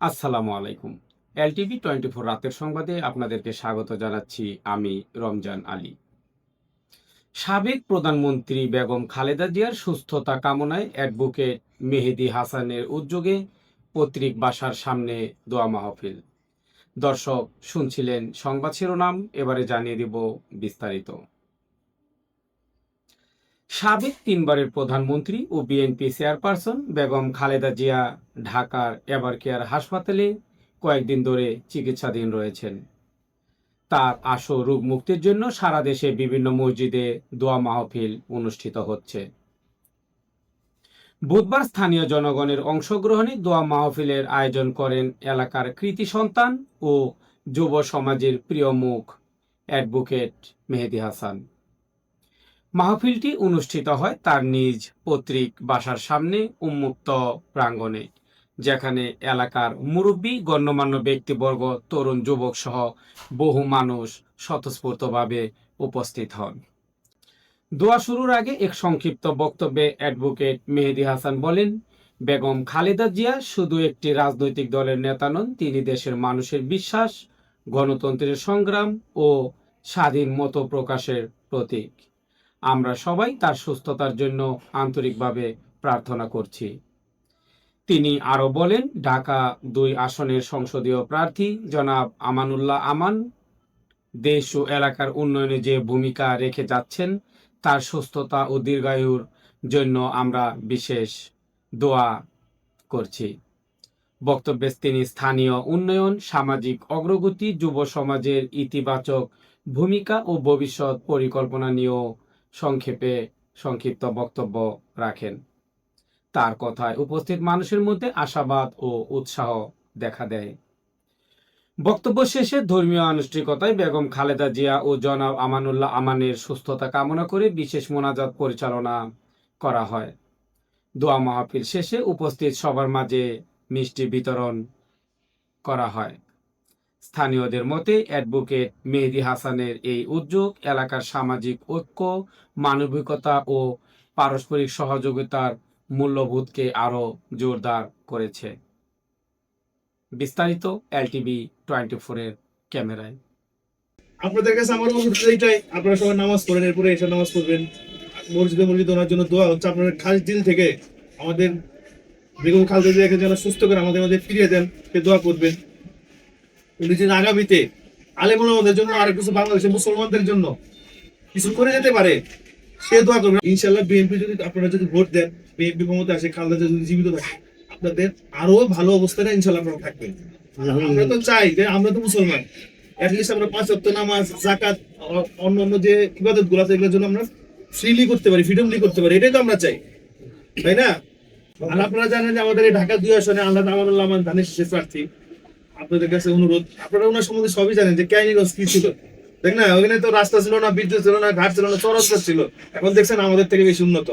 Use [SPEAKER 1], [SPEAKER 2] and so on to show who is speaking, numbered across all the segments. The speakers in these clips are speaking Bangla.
[SPEAKER 1] আসসালামু আলাইকুম। এলটিভি টোয়েন্টি ফোর রাতের সংবাদে আপনাদেরকে স্বাগত জানাচ্ছি আমি রমজান আলী। সাবেক প্রধানমন্ত্রী বেগম খালেদা জিয়ার সুস্থতা কামনায় অ্যাডভোকেট মেহেদি হাসানের উদ্যোগে পত্রিক বাসার সামনে দোয়া মাহফিল। দর্শক, শুনছিলেন সংবাদ শিরোনাম, এবারে জানিয়ে দিব বিস্তারিত। সাবেক তিনবারের প্রধানমন্ত্রী ও বিএনপি চেয়ারপারসন বেগম খালেদা জিয়া ঢাকার এভার কেয়ার হাসপাতালে কয়েকদিন ধরে চিকিৎসাধীন রয়েছেন। তার আশু রোগ মুক্তির জন্য সারা দেশে বিভিন্ন মসজিদে দোয়া মাহফিল অনুষ্ঠিত হচ্ছে। বুধবার স্থানীয় জনগণের অংশগ্রহণে দোয়া মাহফিলের আয়োজন করেন এলাকার কৃতি সন্তান ও যুব সমাজের প্রিয় মুখ অ্যাডভোকেট মেহেদি হাসান। মাহফিলটি অনুষ্ঠিত হয় তার নিজ পৈতৃক বাসার সামনে উন্মুক্ত প্রাঙ্গণে, যেখানে এলাকার মুরব্বী, গণ্যমান্য ব্যক্তিবর্গ, তরুণ যুবক সহ বহু মানুষ স্বতঃস্ফূর্তভাবে উপস্থিত হন। দোয়া শুরুর আগে এক সংক্ষিপ্ত বক্তব্যে অ্যাডভোকেট মেহেদি হাসান বলেন, বেগম খালেদা জিয়া শুধু একটি রাজনৈতিক দলের নেতা নন, তিনি দেশের মানুষের বিশ্বাস, গণতন্ত্রের সংগ্রাম ও স্বাধীন মত প্রকাশের প্রতীক। আমরা সবাই তার সুস্থতার জন্য আন্তরিকভাবে প্রার্থনা করছি। তিনি আরও বলেন, ঢাকা দুই আসনের সংসদীয় প্রার্থী জনাব আমানুল্লাহ আমান, দেশ ও এলাকার উন্নয়নে যে ভূমিকা রেখে যাচ্ছেন, তার সুস্থতা ও দীর্ঘায়ুর জন্য আমরা বিশেষ দোয়া করছি। বক্তব্যে তিনি স্থানীয় উন্নয়ন, সামাজিক অগ্রগতি, যুব সমাজের ইতিবাচক ভূমিকা ও ভবিষ্যৎ পরিকল্পনা নিয়েও সংক্ষেপে সংক্ষিপ্ত বক্তব্য রাখেন। তার কথায় উপস্থিত মানুষের মধ্যে আশাবাদ ও উৎসাহ দেখা দেয়। বক্তব্য শেষে ধর্মীয় আনুষ্ঠানিকতায় বেগম খালেদা জিয়া ও জনাব আমানুল্লাহ আমানের সুস্থতা কামনা করে বিশেষ মোনাজাত পরিচালনা করা হয়। দোয়া মাহফিল শেষে উপস্থিত সবার মাঝে মিষ্টি বিতরণ করা হয়। স্থানীয়দের মতে অ্যাডভোকেট মেহেদি হাসানের এই উদ্যোগ এলাকার সামাজিক ঐক্য, মানবিকতা ও পারস্পরিক সহযোগিতার মূল্যবোধকে আরও জোরদার করেছে। বিস্তারিত এলটিভি টোয়েন্টি ফোরের ক্যামেরায়।
[SPEAKER 2] আপনাদের কাছে আমার অনুরোধ এইটাই, আপনারা সবাই নামাজ পড়েন, এরপরে এসে নামাজ পড়বেন। মসজিদে মসজিদে ওনার জন্য দোয়া, হচ্ছে আপনারা খাস দিল থেকে আমাদের বেগম খালেদা যেন সুস্থ করে আমাদের মধ্যে ফিরিয়ে দেন সে দোয়া করবেন। উনি আগামীতে জন্য আর কিছু বাংলাদেশের মুসলমানদের জন্য কিছু করে যেতে পারে সে দোয়া করবেন। ইনশাল্লাহ বিএনপি যদি আপনারা যদি ভোট দেন বিএনপি ক্ষমতা আসে খালেদা যদি জীবিত থাকে আপনাদের আরও ভালো অবস্থানে ইনশাল্লাহ আপনারা থাকবেন। আমরা তো চাই যে আমরা তো মুসলমান। অ্যাটলিস্ট আমরা পাঁচ নামাজ জাকাত অ- অন্যান্য যে ইবাদতগুলো আছে এগুলোর জন্য আমরা ফ্রিলি করতে পারি ফ্রিডমলি করতে পারি এটাই তো আমরা চাই। তাই না? আর আপনারা জানেন যে আমাদের এই ঢাকা দুই আসনে আল্লাহ আমানুল্লাহ আমান ধানের শেষ প্রার্থী। আপনাদের কাছে অনুরোধ, আপনারা ওনার সম্বন্ধে সবই জানেন যে ক্যানিগঞ্জ কি ছিল। দেখ না, ওখানে তো রাস্তা ছিল না বিদ্যুৎ ছিল না, ঘাট ছিল না চরস্তা ছিল। এখন দেখছেন আমাদের থেকে বেশি উন্নত।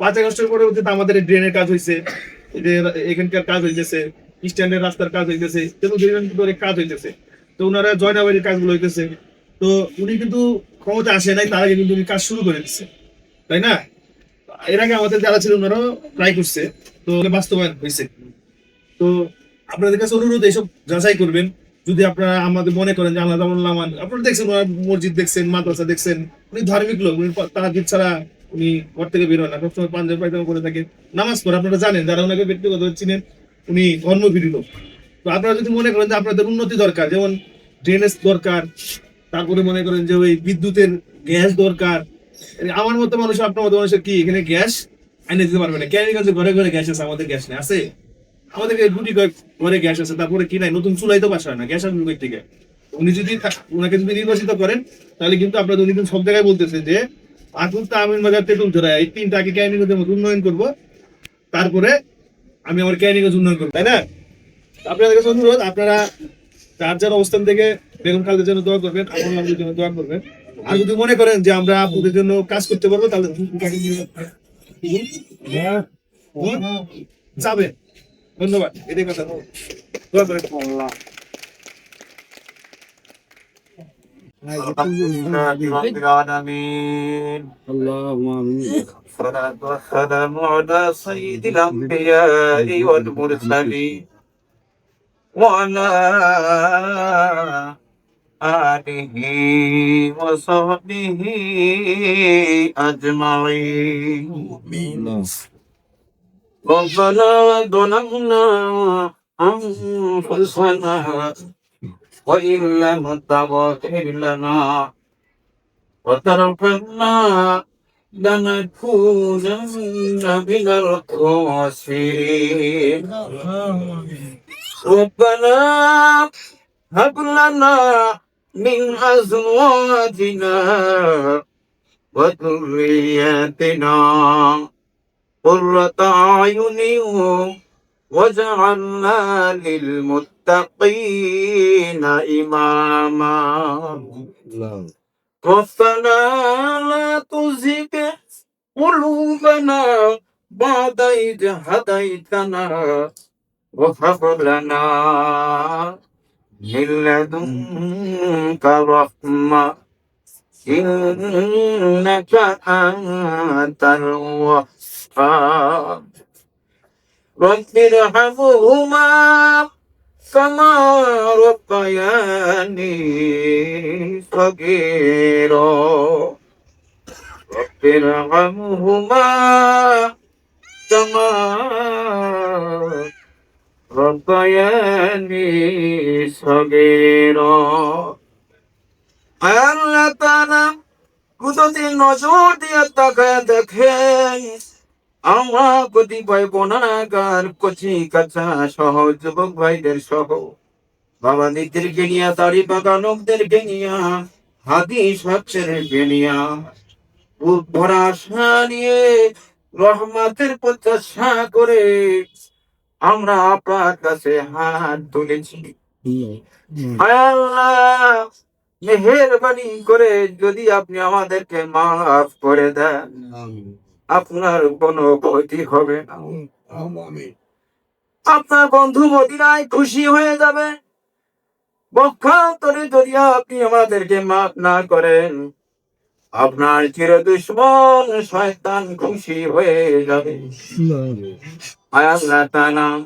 [SPEAKER 2] পাঁচ আগস্টের পরবর্তীতে আমাদের ড্রেনের কাজ হয়েছে যে এখানকার কাজ হইতেছে স্ট্যান্ডের রাস্তার কাজ হইতেছে এবং ধরে কাজ হইতেছে। তো ওনারা জয়নাবাড়ির কাজগুলো হইতেছে। তো উনি কিন্তু ক্ষমতা আসে নাই, তার আগে কিন্তু উনি কাজ শুরু করে দিচ্ছে তাই না? এর আগে আমাদের যারা ছিল, ওনারাও ট্রাই করছে। তো বাস্তবায়ন হয়েছে তো আপনাদের কাছে অনুরোধ, এইসব যাচাই করবেন। যদি আপনারা আমাদের মনে করেন যে আল্লাহ তাআলা আপনারা দেখছেন মসজিদ দেখছেন, মাদ্রাসা দেখছেন, উনি ধার্মিক লোক, উনি তাহাজ্জুদ ছাড়া উনি ঘর থেকে বের হন না। সবসময় পাঞ্জাব পায়জামা করে থাকেন নামাজ পড়ে, আপনারা জানেন, যারা ওনাকে ব্যক্তিগত চিনেন, উনি ধর্মভীরু লোক। তো আপনারা যদি মনে করেন যে আপনাদের উন্নতি দরকার, যেমন ড্রেনেজ দরকার, তারপরে মনে করেন যে ওই বিদ্যুতের গ্যাস দরকার। আমার মতো মানুষ, আপনার মতো মানুষের কি, এখানে গ্যাস এনে দিতে পারবে না। ক্যারিগঞ্জে ঘরে ঘরে গ্যাস আছে, আমাদের গ্যাস নেই, আছে? আমাদের গুটি কয়েক ঘরে গ্যাস আছে তারপরে কি নাই নতুন চুলাই তো বাসা হয় না গ্যাস আসবে থেকে উনি যদি ওনাকে যদি নির্বাচিত করেন তাহলে কিন্তু আপনাদের কিন্তু সব জায়গায় বলতেছে যে আকুল তামিল বাজার তেতুল ধরা এই তিনটা আগে ক্যারিগঞ্জের মতো উন্নয়ন করব তারপরে আমি আমার ক্যারিগঞ্জ উন্নয়ন করব তাই না আপনাদের কাছে অনুরোধ আপনারা যার যার অবস্থান থেকে বেগম খালেদের জন্য দোয়া করবেন আমার নামের জন্য দোয়া করবেন আর যদি মনে করেন যে আমরা আপনাদের জন্য কাজ করতে পারব তাহলে? যাবে ধন্যবাদ এটাই কথা দোয়া করেন
[SPEAKER 3] رب العالمين الصلاة والسلام على سيد الأنبياء والمرسلين وعلى آله وصحبه أجمعين ربنا ظلمنا أنفسنا وإن لم تغفر لنا وترحمنا لنكونن من الخاسرين. ربنا هب لنا من أزواجنا وذرياتنا قرة أعين واجعلنا للمتقين إماما. ربنا لا تزغ قلوبنا بعد إذ هديتنا وهب لنا من لدنك رحمة إنك أنت الوهاب. رب ارحمهما كما ربياني صغيرا رب ارحمهما كما ربياني صغيرا আল্লাহ তাআলা কুদরতি নজর দিয়ে তাকায় দেখেন আমরা কতিপয় কচি কাঁচা সহ যুবক ভাইদের সহ। নিয়ে পাকা লোকদেরকে নিয়ে হাদি সচ্ছেদেরকে নিয়ে ভরা আশা নিয়ে রহমতের প্রত্যাশা করে আমরা আপনার কাছে হাত তুলেছি। আল্লাহ মেহেরবানি করে যদি আপনি আমাদেরকে মাফ করে দেন। আপনার কোনো ক্ষতি হবে না। আপনার বন্ধু মদিনায় খুশি হয়ে যাবে। পক্ষান্তরে যদি আপনি আমাদেরকে মাফ না করেন আপনার চির দুশ্মন শয়তান খুশি হয়ে যাবে। আল্লাহ তাআলা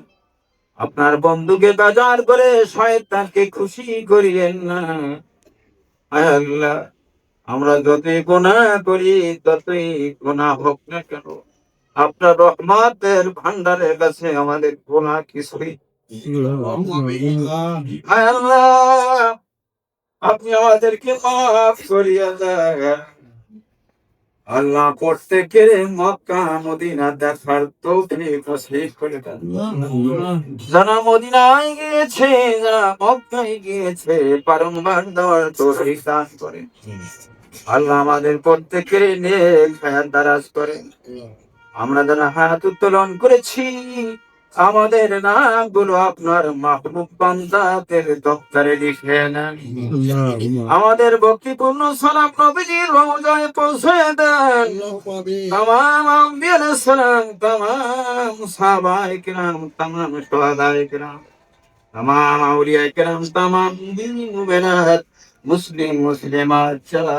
[SPEAKER 3] আপনার বন্ধুকে বাজার করে শয়তানকে খুশি করিয়েন না। আয় আল্লাহ। আমরা যতই গোনা করি ততই গোনা হোক না কেন, আপনার রহমতের ভান্ডারের কাছে আমাদের গোনা কিছুই আপনি আমাদেরকে মাফ করিয়া দেন। আল্লাহ প্রত্যেকের মক্কা, মদিনা দেখার তৌফিক যারা মদিনায় গিয়েছে, যারা মক্কায় গিয়েছে করে আল্লাহ আমাদের প্রত্যেকের নেক হায়াত দারাজ করে আমরা যেন হায়াত উত্তোলন করেছি আমাদের নামগুলো আপনার মাহবুব বান্দাদের দপ্তরে লিখে নেন আমাদের ভক্তিপূর্ণ সালাম নবীজির রওজায় পৌঁছে দেন। তামাম আম্বিয়াল সালাম তামাম সাহাবায়ে কিরাম তামাম সুহাদায়ে কিরাম তামাম আউলিয়ায়ে কিরাম তামাম মুমিনাত মুসলিম মুসলিমাত যারা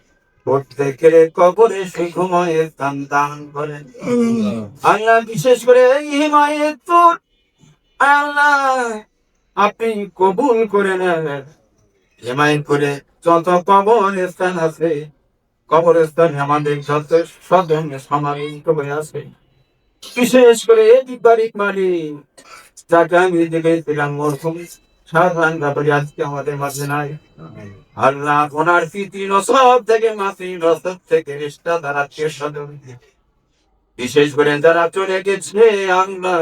[SPEAKER 3] প্রত্যেকের কবরে সুখময় স্থান দান করেন। আল্লাহ বিশেষ করে এই মায়ের তোর আল্লাহ, আপনি কবুল করে নেন। করে যত কবর স্থান আছে, কবরস্থানে আমাদের যত স্বজন সমাবেশ হয়ে আছে। বিশেষ করে এই বাড়ির মালিক, যাকে আমি দেখেছিলাম মরহুম। সাধারণ ব্যাপারে আজকে আমাদের মাঝে নাই। আল্লাহ ওনার পিতৃ নসব থেকে মাতৃ নসব থেকে রিস্তা দ্বারা স্বজন বিশেষ করে যারা চলে গেছে আল্লাহ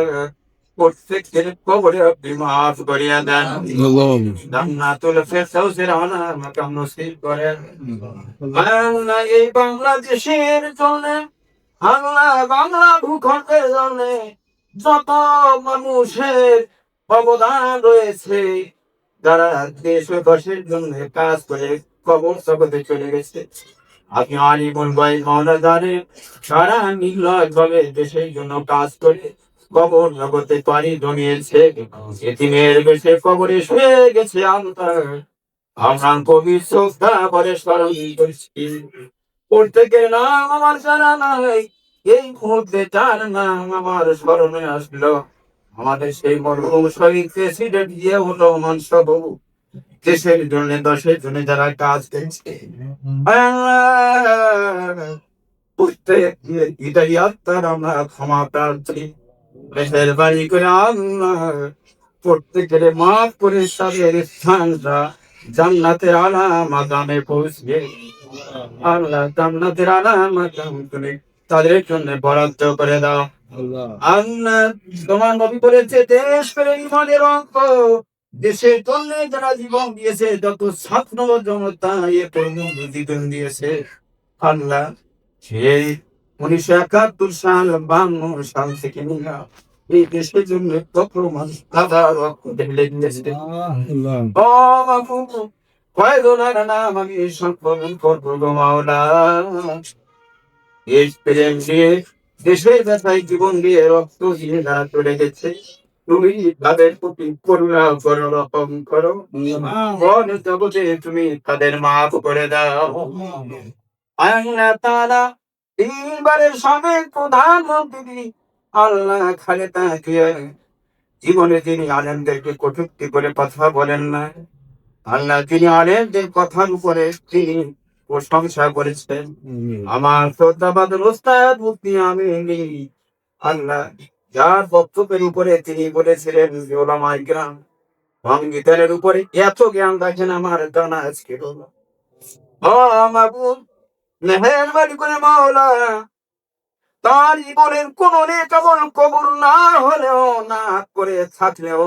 [SPEAKER 3] প্রত্যেকের কবরে আপনি মাফ করিয়া দেন। জান্নাতুল ফেরদাউসের আনার মাকাম নসিব করেন। আল্লাহ এই বাংলাদেশের জন্য আল্লাহ বাংলা ভূখণ্ডের জন্য যত মানুষের অবদান রয়েছে যারা দেশ দেশের জন্য কাজ করে কবর জগতে চলে গেছে, আপনি আলিমুল ভাই জানেন, সারা নির্লয় ভাবে দেশের জন্য কাজ করে কবর জগতে পানি জমিয়েছে এতিমের বেশে কবরে শুয়ে গেছে আন্তর আমরা কবি শ্রদ্ধা করে স্মরণ করছি। প্রত্যেকের নাম আমার জানা নাই, এই মুহূর্তে তার নাম আমার স্মরণে আসলো। আমাদের সেই মরহুম শহীদ প্রেসিডেন্ট জিয়াউর রহমান সহ দেশের জন্য, দশের জন্য যারা কাজ করছে। প্রত্যেক এটাই আত্মার আমরা ক্ষমা প্রার্থী। দেশের বাড়ি করে আল্লাহ, প্রত্যেকের মাফ করে তাদের স্থানটা জান্নাতের আলা মাকামে পৌঁছবে। আল্লাহ জান্নাতের আলা তুমি তাদের জন্য বরাদ্দ করে দাও। আল্লাহ। তোমার নবী বলেছে দেশ পেরে ইমানের অঙ্ক। দেশের জন্য যারা জীবন দিয়েছে যত ছাত্র জনতা এ পর্যন্ত জীবন দিয়েছে। আল্লাহ সেই উনিশশো একাত্তর সাল বান্ন সাল থেকে নিয়ে এই দেশের জন্য কত মানুষ দাদা রক্ত ঢেলে দিয়েছে। ও বাবু নাম আমি সম্পর্ক করব গো মাওলা? দেশ প্রেম দিয়ে দেশের ব্যথায় জীবন দিয়ে রক্ত দিয়ে যারা চলে গেছে। তুমি তাদের প্রতি করুণা করো, রকম করো। মন জগতে তুমি তাদের মাফ করে দাও। আল্লাহ তাআলা তিনবারের সাবেক প্রধানমন্ত্রী আল্লাহ খালেদা জিয়া জীবনে তিনি আলেমদেরকে কটূক্তি করে কথা বলেন না আল্লাহ তিনি আলেমদের কথার উপরে তিনি প্রশংসা করেছেন? আমার শ্রদ্ধাবাদ ওস্তাদ মুফতি আমি। আল্লাহ যার বক্তব্যের উপরে তিনি বলেছিলেন ওলামাই গ্রাম সঙ্গীতের উপরে এত জ্ঞান রাখেন আমার জানা আজকে হলো মেহেরবানি করে মাওলা তার জীবনের কোন কেবল কবর না হলেও না করে থাকলেও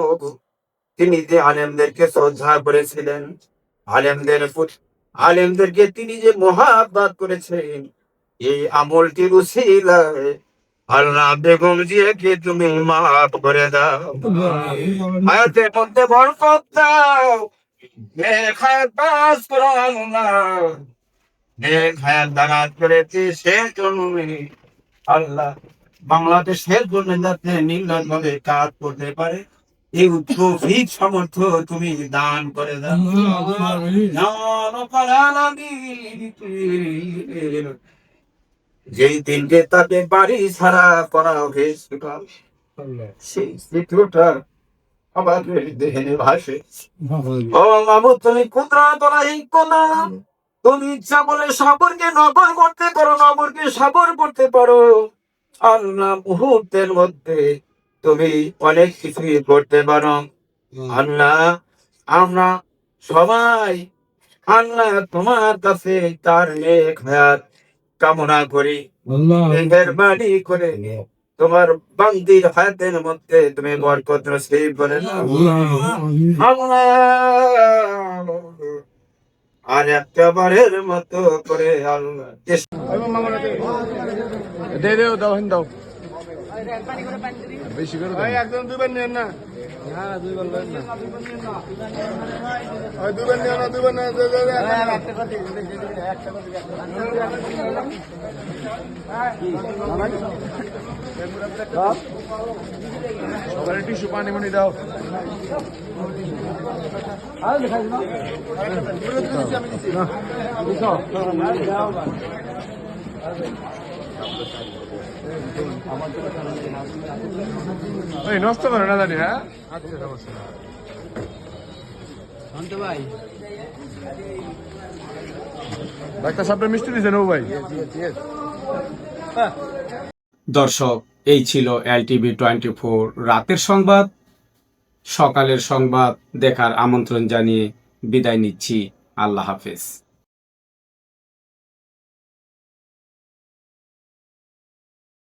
[SPEAKER 3] তিনি যে আলেমদেরকে শ্রদ্ধা করেছিলেন আলেমদের প্রতি আলেমদেরকে তিনি যে মহাব্বাত করেছেন এই আমলটি উসিলায় আল্লাহ বেগম জিয়াকে তুমি মাফ করে দাও। হায়াতের মধ্যে বরকত দাও। নেক হায়াত পাস করো আল্লাহ। নেক হায়াত দানাত করেছি সে জন্য। আল্লাহ বাংলাদেশের জন্য যাতে নির্লজ ভাবে কাজ করতে পারে। এই তৌফিক সমর্থ তুমি দান করে দাও। যেই দিনকে তাকে বাড়ি ছাড়া করা হয়েছিল সেই চিত্রটা আমাদের দেহে ভাসে। ও মামু তুমি কুদরা, তোরা কোনা। তুমি ইচ্ছা বলে সাবরকে নগর করতে পারো, নগরকে সাবর করতে পারো। আল্লাহ মুহূর্তের মধ্যে তুমি অনেক কিছুই করতে পারো। আল্লাহ আমরা সবাই আল্লাহ তোমার কাছে তার নেক হায়াত কামনা করি। মেহরবানি করে তোমার বান্দির হায়াতের মধ্যে তুমি বরকত নসিব করে। আল্লাহ। আর একটা বারের মতো করে আল্লাহ
[SPEAKER 4] দে দাও দাও। বেশি করে
[SPEAKER 2] একদম দুবার নেন না। ওই দুবার নেন না। দুবার নেন
[SPEAKER 4] সবার টিস্যু পানি মানি দাও। এই নষ্ট করে না জানি হ্যাঁ? আচ্ছা সমস্যা ডাক্তার সাহেবটা মিষ্টি দিয়েছেন ও ভাই?
[SPEAKER 1] দর্শক এই ছিল এলটিভি টোয়েন্টি ফোর রাতের সংবাদ। সকালের সংবাদ দেখার আমন্ত্রণ জানিয়ে বিদায় নিচ্ছি। আল্লাহ হাফেজ।